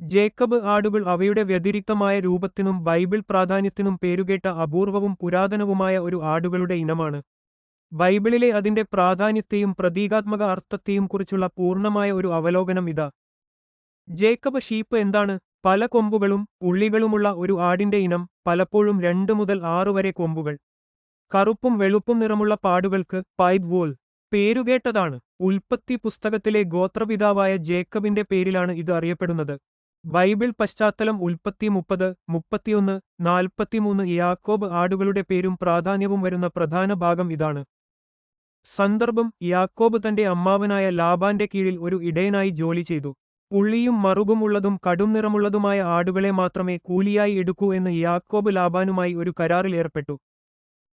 Jacob ആടുകൾ അവയുടെ വ്യതിരിക്തമായ രൂപത്തിനും ബൈബിൾ പ്രാധാന്യത്തിനും പേരുകേട്ട അപൂർവവും പുരാതനവുമായ ഒരു ആടുകളുടെ ഇനമാണ്. ബൈബിളിലെ അതിന്റെ പ്രാധാന്യത്തെയും പ്രതീകാത്മക അർത്ഥത്തെയും കുറിച്ചുള്ള പൂർണമായ ഒരു അവലോകനം ഇതാ. ജേക്കബ് ഷീപ്പ് എന്താണ്? പല കൊമ്പുകളും ഉള്ളികളുമുള്ള ഒരു ആടിന്റെ ഇനം പലപ്പോഴും രണ്ടു മുതൽ ആറ് വരെ കൊമ്പുകൾ. കറുപ്പും വെളുപ്പും നിറമുള്ള പാടുകൾക്ക് പൈബ് വോൾ പേരുകേട്ടതാണ്. ഉൽപ്പത്തി പുസ്തകത്തിലെ ഗോത്രപിതാവായ ജേക്കബിന്റെ പേരിലാണ് ഇത് അറിയപ്പെടുന്നത്. ബൈബിൾ പശ്ചാത്തലം ഉൽപ്പത്തി മുപ്പത് മുപ്പത്തിയൊന്ന് നാൽപ്പത്തിമൂന്ന് യാക്കോബ് ആടുകളുടെ പേരും പ്രാധാന്യവും വരുന്ന പ്രധാന ഭാഗം ഇതാണ്. സന്ദർഭം യാക്കോബ് തന്റെ അമ്മാവനായ ലാബാന്റെ കീഴിൽ ഒരു ഇടയനായി ജോലി ചെയ്തു. ഉള്ളിയും മറുകുമുള്ളതും കടും നിറമുള്ളതുമായ ആടുകളെ മാത്രമേ കൂലിയായി എടുക്കൂ എന്ന് യാക്കോബ് ലാബാനുമായി ഒരു കരാറിലേർപ്പെട്ടു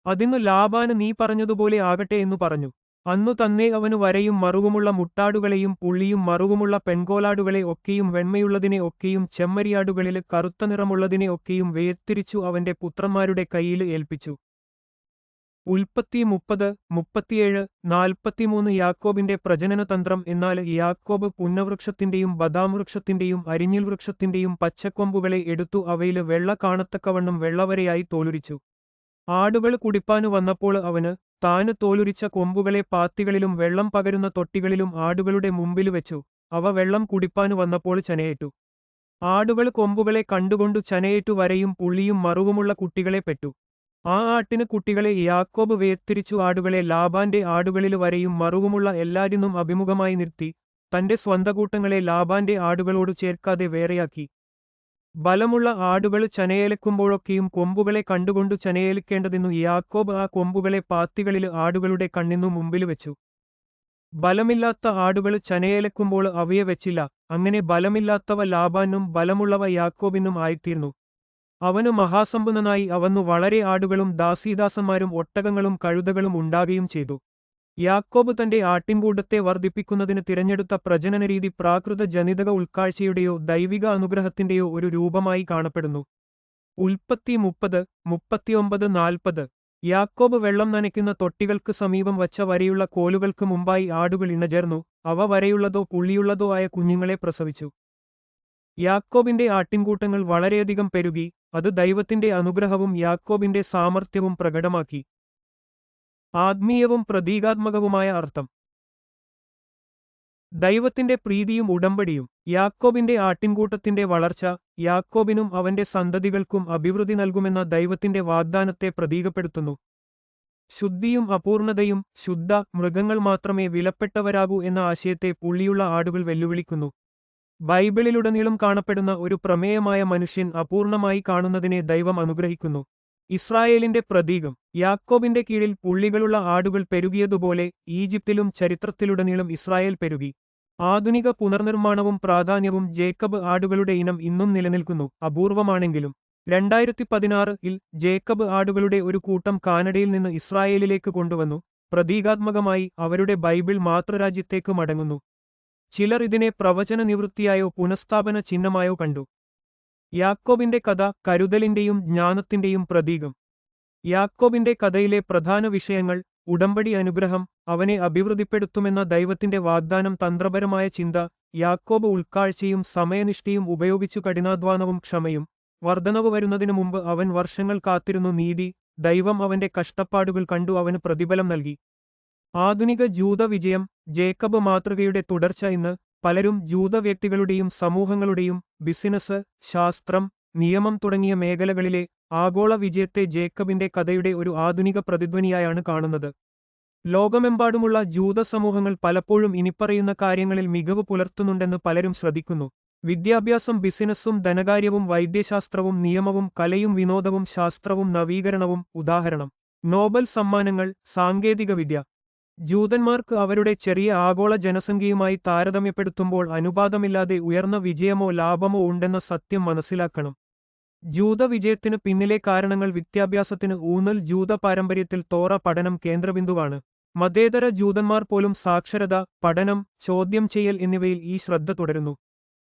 അതിന്നു ലാബാന് നീ പറഞ്ഞതുപോലെ ആകട്ടെ എന്നു പറഞ്ഞു. അന്നു തന്നെ അവനു വരയും മറുവുമുള്ള മുട്ടാടുകളെയും പുള്ളിയും മറുവുമുള്ള പെൺകോലാടുകളെ ഒക്കെയും വെണ്മയുള്ളതിനെ ഒക്കെയും ചെമ്മരിയാടുകളിൽ കറുത്ത നിറമുള്ളതിനെ ഒക്കെയും വേർതിരിച്ചു അവന്റെ പുത്രന്മാരുടെ കയ്യിൽ ഏൽപ്പിച്ചു. ഉൽപ്പത്തി മുപ്പത് മുപ്പത്തിയേഴ് നാൽപ്പത്തിമൂന്ന് യാക്കോബിന്റെ പ്രജനനതന്ത്രം എന്നാൽ യാക്കോബ് പുന്നവൃക്ഷത്തിന്റെയും ബദാം വൃക്ഷത്തിന്റെയും അരിഞ്ഞിൽ വൃക്ഷത്തിന്റെയും പച്ചക്കൊമ്പുകളെ എടുത്തു അവയിൽ വെള്ള കാണത്തക്കവണ്ണം വെള്ളവരെയായി തോലുരിച്ചു. ആടുകൾ കുടിപ്പാനു വന്നപ്പോൾ അവന് താന് തോലുരിച്ച കൊമ്പുകളെ പാത്തികളിലും വെള്ളം പകരുന്ന തൊട്ടികളിലും ആടുകളുടെ മുമ്പിൽ വെച്ചു. അവ വെള്ളം കുടിപ്പാനു വന്നപ്പോൾ ചനയേറ്റു. ആടുകൾ കൊമ്പുകളെ കണ്ടുകൊണ്ടു ചനയേറ്റു വരയും പുള്ളിയും മറുവുമുള്ള കുട്ടികളെ പെറ്റു ആ ആട്ടിന് കുട്ടികളെ യാക്കോബ് വേർതിരിച്ചു ആടുകളെ ലാബാന്റെ ആടുകളിൽ വരെയും മറുവുമുള്ള എല്ലാരിനും അഭിമുഖമായി നിർത്തി. തന്റെ സ്വന്തകൂട്ടങ്ങളെ ലാബാന്റെ ആടുകളോട് ചേർക്കാതെ വേറെയാക്കി. ബലമുള്ള ആടുകൾ ചനയേലക്കുമ്പോഴൊക്കെയും കൊമ്പുകളെ കണ്ടുകൊണ്ടു ചനയേലിക്കേണ്ടതെന്നു യാക്കോബ് ആ കൊമ്പുകളെ പാത്തികളിൽ ആടുകളുടെ കണ്ണിന്നു മുമ്പിൽ വെച്ചു. ബലമില്ലാത്ത ആടുകൾ ചനയേലക്കുമ്പോൾ അവയെ വെച്ചില്ല. അങ്ങനെ ബലമില്ലാത്തവ ലാബാനും ബലമുള്ളവ യാക്കോബിനും ആയിത്തീർന്നു. അവനു മഹാസമ്പന്നനായി അവന്നു വളരെ ആടുകളും ദാസീദാസന്മാരും ഒട്ടകങ്ങളും കഴുതകളും ഉണ്ടാകുകയും ചെയ്തു. യാക്കോബ് തന്റെ ആട്ടിൻകൂട്ടത്തെ വർദ്ധിപ്പിക്കുന്നതിന് തിരഞ്ഞെടുത്ത പ്രജനനരീതി പ്രാകൃത ജനിതക ഉൾക്കാഴ്ചയുടെയോ ദൈവിക അനുഗ്രഹത്തിന്റെയോ ഒരു രൂപമായി കാണപ്പെടുന്നു. ഉൽപ്പത്തി മുപ്പത് മുപ്പത്തിയൊമ്പത് നാൽപ്പത്. യാക്കോബ് വെള്ളം നനയ്ക്കുന്ന തൊട്ടികൾക്ക് സമീപം വച്ച വരെയുള്ള കോലുകൾക്ക് മുമ്പായി ആടുകൾ ഇണചേർന്നു അവ വരെയുള്ളതോ പുള്ളിയുള്ളതോ ആയ കുഞ്ഞുങ്ങളെ പ്രസവിച്ചു. യാക്കോബിന്റെ ആട്ടിൻകൂട്ടങ്ങൾ വളരെയധികം പെരുകി അത് ദൈവത്തിന്റെ അനുഗ്രഹവും യാക്കോബിന്റെ സാമർത്ഥ്യവും പ്രകടമാക്കി. ആത്മീയവും പ്രതീകാത്മകവുമായ അർത്ഥം. ദൈവത്തിന്റെ പ്രീതിയും ഉടമ്പടിയും യാക്കോബിന്റെ ആട്ടിൻകൂട്ടത്തിന്റെ വളർച്ച യാക്കോബിനും അവന്റെ സന്തതികൾക്കും അഭിവൃദ്ധി നൽകുമെന്ന ദൈവത്തിന്റെ വാഗ്ദാനത്തെ പ്രതീകപ്പെടുത്തുന്നു. ശുദ്ധിയും അപൂർണതയും ശുദ്ധ മൃഗങ്ങൾ മാത്രമേ വിലപ്പെട്ടവരാകൂ എന്ന ആശയത്തെ പുള്ളിയുള്ള ആടുകൾ വെല്ലുവിളിക്കുന്നു. ബൈബിളിലുടനീളം കാണപ്പെടുന്ന ഒരു പ്രമേയമായ മനുഷ്യൻ അപൂർണമായി കാണുന്നതിനെ ദൈവം അനുഗ്രഹിക്കുന്നു. ഇസ്രായേലിന്റെ പ്രതീകം യാക്കോബിന്റെ കീഴിൽ പുള്ളികളുള്ള ആടുകൾ പെരുകിയതുപോലെ ഈജിപ്തിലും ചരിത്രത്തിലുടനീളം ഇസ്രായേൽ പെരുകി. ആധുനിക പുനർനിർമ്മാണവും പ്രാധാന്യവും ജേക്കബ് ആടുകളുടെ ഇനം ഇന്നും നിലനിൽക്കുന്നു അപൂർവമാണെങ്കിലും. രണ്ടായിരത്തി പതിനാറിൽ ജേക്കബ് ആടുകളുടെ ഒരു കൂട്ടം കാനഡയിൽ നിന്ന് ഇസ്രായേലിലേക്ക് കൊണ്ടുവന്നു. പ്രതീകാത്മകമായി അവരുടെ ബൈബിൾ മാതൃരാജ്യത്തേക്ക് മടങ്ങുന്നു. ചിലർ ഇതിനെ പ്രവചന നിവൃത്തിയായോ പുനഃസ്ഥാപന ചിഹ്നമായോ കണ്ടു. യാക്കോബിന്റെ കഥ കരുതലിന്റെയും ജ്ഞാനത്തിന്റെയും പ്രതീകം. യാക്കോബിന്റെ കഥയിലെ പ്രധാന വിഷയങ്ങൾ ഉടമ്പടി അനുഗ്രഹം അവനെ അഭിവൃദ്ധിപ്പെടുത്തുമെന്ന ദൈവത്തിന്റെ വാഗ്ദാനം തന്ത്രപരമായ ചിന്ത യാക്കോബ് ഉൾക്കാഴ്ചയും സമയനിഷ്ഠയും ഉപയോഗിച്ചു കഠിനാധ്വാനവും ക്ഷമയും വർധനവ് വരുന്നതിനു മുമ്പ് അവൻ വർഷങ്ങൾ കാത്തിരുന്നു നീതി ദൈവം അവന്റെ കഷ്ടപ്പാടുകൾ കണ്ടു അവന് പ്രതിഫലം നൽകി. ആധുനിക ജൂത വിജയം ജേക്കബ് മാതൃകയുടെ തുടർച്ച ഇന്ന് പലരും ജൂത വ്യക്തികളുടെയും സമൂഹങ്ങളുടെയും ബിസിനസ് ശാസ്ത്രം നിയമം തുടങ്ങിയ മേഖലകളിലെ ആഗോള വിജയത്തെ ജേക്കബിന്റെ കഥയുടെ ഒരു ആധുനിക പ്രതിധ്വനിയായാണ് കാണുന്നത്. ലോകമെമ്പാടുമുള്ള ജൂത സമൂഹങ്ങൾ പലപ്പോഴും ഇനിപ്പറയുന്ന കാര്യങ്ങളിൽ മികവ് പുലർത്തുന്നുണ്ടെന്ന് പലരും ശ്രദ്ധിക്കുന്നു. വിദ്യാഭ്യാസം ബിസിനസ്സും ധനകാര്യവും വൈദ്യശാസ്ത്രവും നിയമവും കലയും വിനോദവും ശാസ്ത്രവും നവീകരണവും ഉദാഹരണം നോബൽ സമ്മാനങ്ങൾ സാങ്കേതികവിദ്യ ജൂതന്മാർക്ക് അവരുടെ ചെറിയ ആഗോള ജനസംഖ്യയുമായി താരതമ്യപ്പെടുത്തുമ്പോൾ അനുപാതമില്ലാതെ ഉയർന്ന വിജയമോ ലാഭമോ ഉണ്ടെന്ന സത്യം മനസ്സിലാക്കണം. ജൂത വിജയത്തിനു പിന്നിലെ കാരണങ്ങൾ വിദ്യാഭ്യാസത്തിന് ഊന്നൽ ജൂത പാരമ്പര്യത്തിൽ തോറ പഠനം കേന്ദ്രബിന്ദുവാണ്. മതേതര ജൂതന്മാർ പോലും സാക്ഷരത പഠനം ചോദ്യം ചെയ്യൽ എന്നിവയിൽ ഈ ശ്രദ്ധ തുടരുന്നു.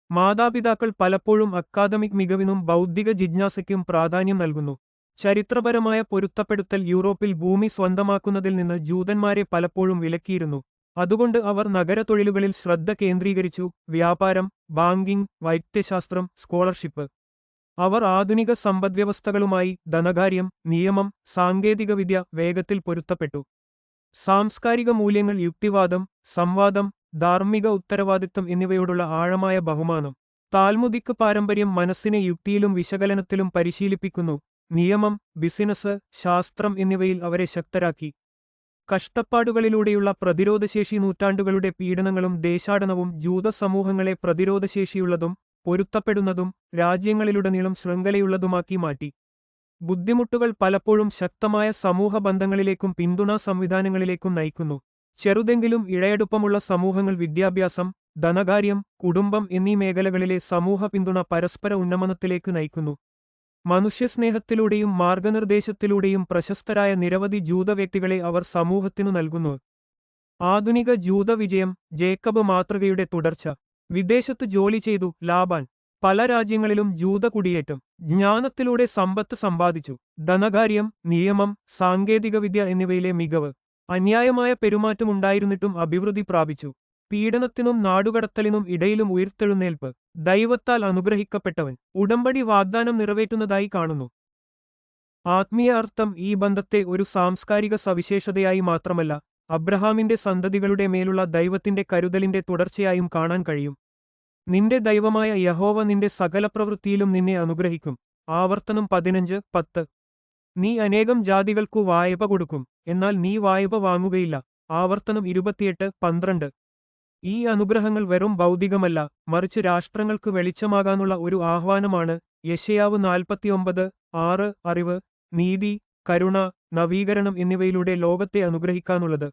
മാതാപിതാക്കൾ പലപ്പോഴും അക്കാദമിക് മികവിനും ബൗദ്ധിക ജിജ്ഞാസയ്ക്കും പ്രാധാന്യം നൽകുന്നു. ചരിത്രപരമായ പൊരുത്തപ്പെടുത്തൽ യൂറോപ്പിൽ ഭൂമി സ്വന്തമാക്കുന്നതിൽ നിന്ന് ജൂതന്മാരെ പലപ്പോഴും വിലക്കിയിരുന്നു. അതുകൊണ്ട് അവർ നഗരതൊഴിലുകളിൽ ശ്രദ്ധ കേന്ദ്രീകരിച്ചു. വ്യാപാരം ബാങ്കിംഗ് വൈദ്യശാസ്ത്രം സ്കോളർഷിപ്പ്. അവർ ആധുനിക സമ്പദ്വ്യവസ്ഥകളുമായി ധനകാര്യം നിയമം സാങ്കേതികവിദ്യ വേഗത്തിൽ പൊരുത്തപ്പെട്ടു. സാംസ്കാരിക മൂല്യങ്ങൾ യുക്തിവാദം സംവാദം ധാർമ്മിക ഉത്തരവാദിത്തം എന്നിവയോടുള്ള ആഴമായ ബഹുമാനം. താൽമുദിക്ക് പാരമ്പര്യം മനസ്സിനെ യുക്തിയിലും വിശകലനത്തിലും പരിശീലിപ്പിക്കുന്നു. നിയമം ബിസിനസ് ശാസ്ത്രം എന്നിവയിൽ അവരെ ശക്തരാക്കി. കഷ്ടപ്പാടുകളിലൂടെയുള്ള പ്രതിരോധശേഷി നൂറ്റാണ്ടുകളുടെ പീഡനങ്ങളും ദേശാടനവും ജൂത സമൂഹങ്ങളെ പ്രതിരോധശേഷിയുള്ളതും പൊരുത്തപ്പെടുന്നതും രാജ്യങ്ങളിലുടനീളം ശൃംഖലയുള്ളതുമാക്കി മാറ്റി. ബുദ്ധിമുട്ടുകൾ പലപ്പോഴും ശക്തമായ സമൂഹ ബന്ധങ്ങളിലേക്കും പിന്തുണാ സംവിധാനങ്ങളിലേക്കും നയിക്കുന്നു. ചെറുതെങ്കിലും ഇഴയടുപ്പമുള്ള സമൂഹങ്ങൾ വിദ്യാഭ്യാസം ധനകാര്യം കുടുംബം എന്നീ മേഖലകളിലെ സമൂഹ പിന്തുണ പരസ്പര ഉന്നമനത്തിലേക്ക് നയിക്കുന്നു. മനുഷ്യസ്നേഹത്തിലൂടെയും മാർഗനിർദ്ദേശത്തിലൂടെയും പ്രശസ്തരായ നിരവധി ജൂത വ്യക്തികളെ അവർ സമൂഹത്തിനു നൽകുന്നു. ആധുനിക ജൂത വിജയം ജേക്കബ് മാതൃകയുടെ തുടർച്ച വിദേശത്ത് ജോലി ചെയ്തു ലാബാൻ പല രാജ്യങ്ങളിലും ജൂത കുടിയേറ്റം ജ്ഞാനത്തിലൂടെ സമ്പത്ത് സമ്പാദിച്ചു ധനകാര്യം നിയമം സാങ്കേതികവിദ്യ എന്നിവയിലെ മികവ് അന്യായമായ പെരുമാറ്റമുണ്ടായിരുന്നിട്ടും അഭിവൃദ്ധി പ്രാപിച്ചു. പീഡനത്തിനും നാടുകടത്തലിനും ഇടയിലും ഉയർത്തെഴുന്നേൽപ്പ് ദൈവത്താൽ അനുഗ്രഹിക്കപ്പെട്ടവൻ ഉടമ്പടി വാഗ്ദാനം നിറവേറ്റുന്നതായി കാണുന്നു. ആത്മീയ അർത്ഥം ഈ ബന്ധത്തെ ഒരു സാംസ്കാരിക സവിശേഷതയായി മാത്രമല്ല അബ്രഹാമിന്റെ സന്തതികളുടെ മേലുള്ള ദൈവത്തിന്റെ കരുതലിന്റെ തുടർച്ചയായും കാണാൻ കഴിയും. നിന്റെ ദൈവമായ യഹോവ നിന്റെ സകല പ്രവൃത്തിയിലും നിന്നെ അനുഗ്രഹിക്കും. ആവർത്തനം പതിനഞ്ച് പത്ത്. നീ അനേകം ജാതികൾക്കു വായ്പ കൊടുക്കും എന്നാൽ നീ വായ്പ വാങ്ങുകയില്ല. ആവർത്തനം ഇരുപത്തിയെട്ട് പന്ത്രണ്ട്. ഈ അനുഗ്രഹങ്ങൾ വെറും ഭൗതികമല്ല മറിച്ച് രാഷ്ട്രങ്ങൾക്ക് വെളിച്ചമാകാനുള്ള ഒരു ആഹ്വാനമാണ്. യശയാവ് നാൽപ്പത്തിയൊമ്പത് ആറ് അറിവ് നീതി കരുണ നവീകരണം എന്നിവയിലൂടെ ലോകത്തെ അനുഗ്രഹിക്കാനുള്ളത്.